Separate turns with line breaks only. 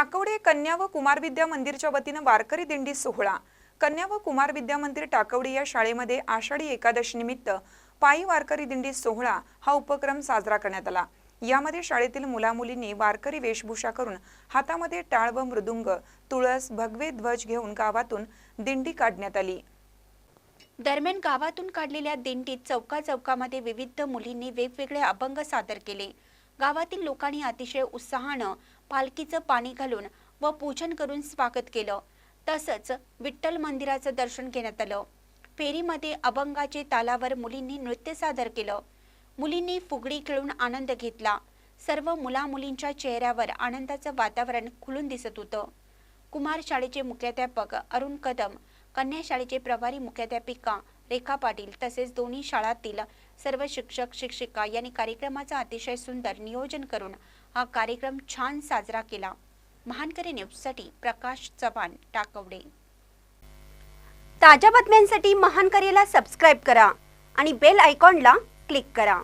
टाकवडे कन्या व कुमार विद्या मंदिरच्या वतीनं वारकरी दिंडी सोहळा. कन्या व कुमार विद्या मंदिर टाकवडे या शाळेमध्ये आषाढी एकादशी निमित्त पायी वारकरी दिंडी सोहळा हा उपक्रम साजरा करण्यात आला. यामध्ये शाळेतील मुलामुलींनी वारकरी वेशभूषा करून हातामध्ये टाळ व मृदुंग तुळस भगवे ध्वज घेऊन गावातून दिंडी काढण्यात आली.
दरम्यान गावातून काढलेल्या दिंडीत चौका चौकामध्ये विविध मुलींनी वेगवेगळे अभंग सादर केले. गावातील लोकांनी अतिशय उत्साहानं पालखीचं पाणी घालून व पूजन करून स्वागत केलं. तसंच विठ्ठल मंदिराचं दर्शन घेण्यात आलं. फेरीमध्ये अभंगाचे तालावर मुलींनी नृत्य सादर केलं. मुलींनी फुगडी खेळून आनंद घेतला. सर्व मुला मुलींच्या चेहऱ्यावर आनंदाचं वातावरण खुलून दिसत होतं. कुमार शाळेचे मुख्याध्यापक अरुण कदम कन्या शाळेचे प्रभारी मुख्याध्यापिका रेखा पाटील तसेच दोन्ही शाळातील सर्व शिक्षक शिक्षिका यांनी कार्यक्रमाचा अतिशय सुंदर नियोजन करून हा कार्यक्रम छान साजरा केला. महानकरी न्यूजसाठी प्रकाश चव्हाण टाकवडे. ताज्या बातम्यांसाठी महानकरीला सबस्क्राईब करा आणि बेल आयकॉनला क्लिक करा.